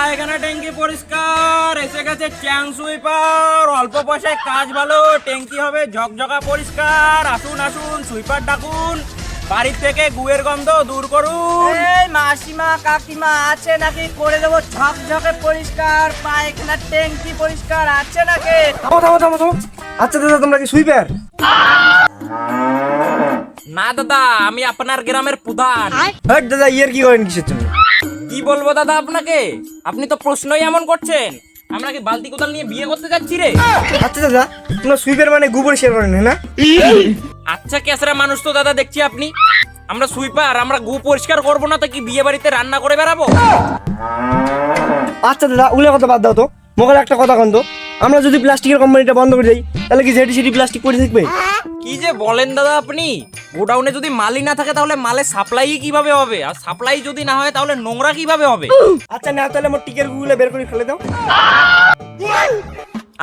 পায়খানা ট্যাঙ্কি পরিষ্কার। এসে গেছে চ্যাং সুইপার। অল্প পয়সায় কাজ ভালো ট্যাঙ্কি হবে ঝকঝকা পরিষ্কার। আসুন আসুন সুইপার ডাকুন। বাড়ির থেকে গুয়ের গন্ধ দূর করুন। এই মাসিমা কাকিমা আছে নাকি? করে দেবো ঝকঝকে পরিষ্কার। পায়খানা ট্যাঙ্কি পরিষ্কার আছে নাকি? থামো থামো থামো থামো। আচ্ছা দাদা তোমরা কি সুইপার? না দাদা আমি আপনার গ্রামের প্রধান। হ্যাঁ দাদা ইয়ার কি করেন কিসের জন্য? কি বলব দাদা আপনাকে? আপনি তো প্রশ্নই এমন করছেন। আমরা কি বালতি কোদাল নিয়ে বিয়ে করতে যাচ্ছি রে? আচ্ছা দাদা তোমরা সুইপের মানে গোবর শেয়ার করেন হ্যাঁ না? আচ্ছা কেসরা মানুষ তো দাদা দেখছি আপনি। আমরা সুইপার আমরা গু পরিষ্কার করব না তো কি বিয়ে বাড়িতে রান্না করে বেড়াবো? আচ্ছা দাদা উল্লেখ কথা বাদ দাও তো। মোগল একটা কথা কন তো। আমরা যদি প্লাস্টিকের কোম্পানিটা বন্ধ করে দিই তাহলে কি যেটি সেটি প্লাস্টিক পড়ে থাকবে? কি যে বলেন দাদা আপনি? গোডাউনে যদি মালই না থাকে তাহলে মালের সাপ্লাই কীভাবে হবে? আর সাপ্লাই যদি না হয় তাহলে নোংরা কীভাবে হবে? আচ্ছা না তাহলে আমার টিকেরগুলো বের করে ফেলে দাও।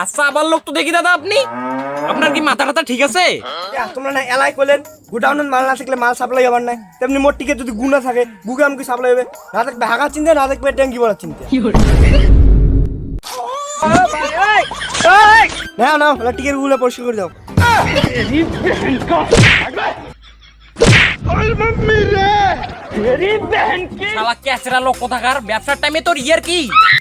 আচ্ছা আবার লোক তো দেখি দাদা আপনি। আপনার কি মাথা টাথা ঠিক আছে? তোমরা না এলাই করলেন গোডাউনের মাল না থাকলে মাল সাপ্লাই হবার নাই। তেমনি মোট টিকে যদি গু না থাকে গুকে আমাকে সাপ্লাই হবে। না থাকবে হাগা চিনতে না থাকবে ট্যাঙ্কি বলার চিনতে। না না ওলা টিকেরগুলো পরিষ্কার করে দাও। শালা ক্যাচরা লোক কোথাকার? ব্যবসার টাইমে তোর ইয়ার কি?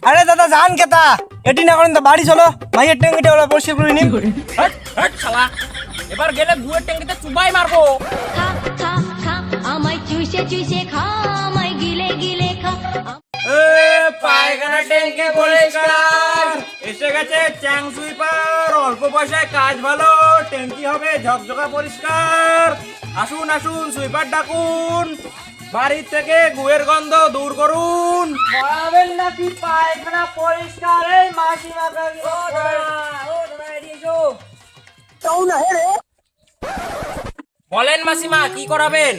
আরে দাদা জান কেতা এটি না করেন তো বাড়ি চলো। মাইয়ের ট্যাঙ্কিটা ওরা পরিষ্কার করে নিন। হট, হট, শালা। এবার গেলে গুয়ের ট্যাঙ্কিতে চুবাই মারবো। খা খা খা আমায় চুষে চুষে খা আমায় গিলে গিলে খা এ, পায়খানা ট্যাঙ্কি পরিষ্কার গেছে চ্যাং সুইপার। অল্প পয়সায় কাজ ভালো ট্যাঙ্কি হবে ঝকঝকা পরিষ্কার। আসুন আসুন সুইপার ডাকুন। বাড়ির থেকে গুয়ের গন্ধ দূর করুন। করাবেন নাকি পায়খানা পরিষ্কার এই এসো। বলেন মাসিমা কি করাবেন?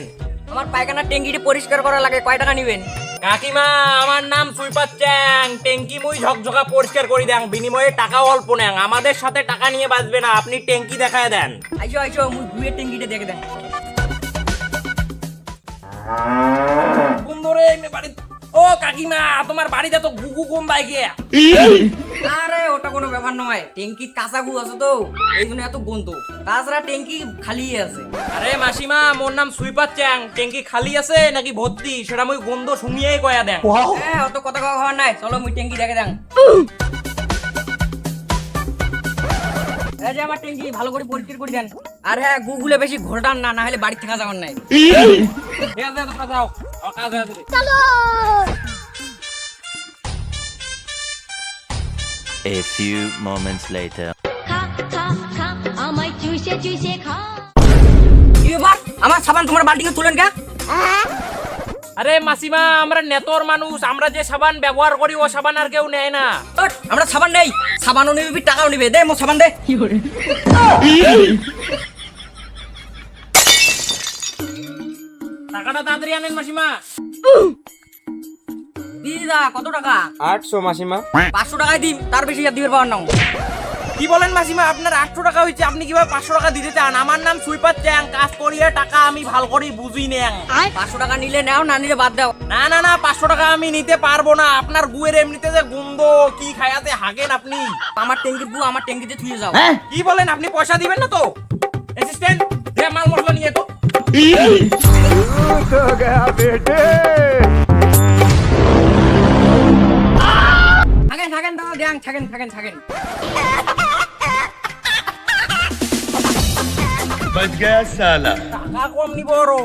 আমার পায়খানা ট্যাঙ্কিটি পরিষ্কার করা লাগে কয় টাকা নিবেন? কাকিমা আমার নাম সুইপার চ্যাং। ট্যাঙ্কি মুই ঝকঝকা পরিষ্কার করে দেন বিনিময়ে টাকা অল্প নেন আমাদের সাথে টাকা নিয়ে বাঁচবে না। আপনি ট্যাঙ্কি দেখায় দেন। আইসো আইসো মুই গুয়ের ট্যাঙ্কিটা দেখে দেন। সুন্দরে বাড়ি ও কাকিমা তোমার বাড়িতে তো গুগু কম বাইকে আরে ওটা কোনো ব্যাপার নয়। ট্যাঙ্কি কাঁচা গু আছে তো এই জন্য এত গন্ধ। তাছাড়া ট্যাঙ্কি খালি আছে। আরে মাসিমা মোর নাম সুইপার চ্যাং। ট্যাঙ্কি খালি আছে নাকি ভর্তি? সেটা মুই গন্ধ শুনিয়েই কয়া দেন। হ্যাঁ অত কথা কথা হওয়ার নাই। চলো মুই ট্যাঙ্কি দেখে দেন এই যে আমার ট্যাঙ্কি ভালো করে পরিষ্কার করে দেন। আর হ্যাঁ গুগুলে বেশি ঘোরটান না না হলে বাড়ি থাকা যাওয়ার নাই। ঠিক আছে যাও কাজ হয়ে গেছে। A few moments later. আমার সাবান তোমার বালতিকে তুলেন কে? আরে মাসিমা আমরা নেতর মানুষ আমরা যে সাবান ব্যবহার করি ও সাবান আর কেউ নেয় না। আমরা সাবান নেই। সাবানও নিবি টাকাও নিবে। দে মো সাবান দে। টাকাটা তাড়াতাড়ি আনেন মাসিমা। দিদা কত টাকা? আটশো মাসিমা। পাঁচশো টাকায় দিন তার বেশি আর দিবে পাওয়ার নাও কি বলেন মাসিমা আপনার আটশো টাকা হয়েছে আপনি কীভাবে পাঁচশো টাকা দিতে চান? আমার নাম সুইপার চ্যাং কাজ করিয়ে টাকা আমি ভালো করে বুঝি নেন পাঁচশো টাকা নিলে নাও না নিলে বাদ দাও। না না না পাঁচশো টাকা আমি নিতে পারব না। আপনার গুয়ের এমনিতে যে গন্ধ কি খায়াতে হাগেন আপনি? আমার ট্যাঙ্কির গু আমার ট্যাঙ্কিতে থুয়ে যাও। কি বলেন আপনি পয়সা দিবেন না তো? অ্যাসিস্ট্যান্ট দে মাল মশলা নিয়ে তো ড্যাং থাকেন থাকেন থাকেন বদ গয়া সালা টাকা কম নিব রো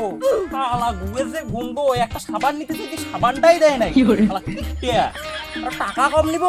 শালা গুয়েছে গুমবো একটা সাবান নিতে যদি সাবানটাই দেয় নাই শালা টাকা কম নিব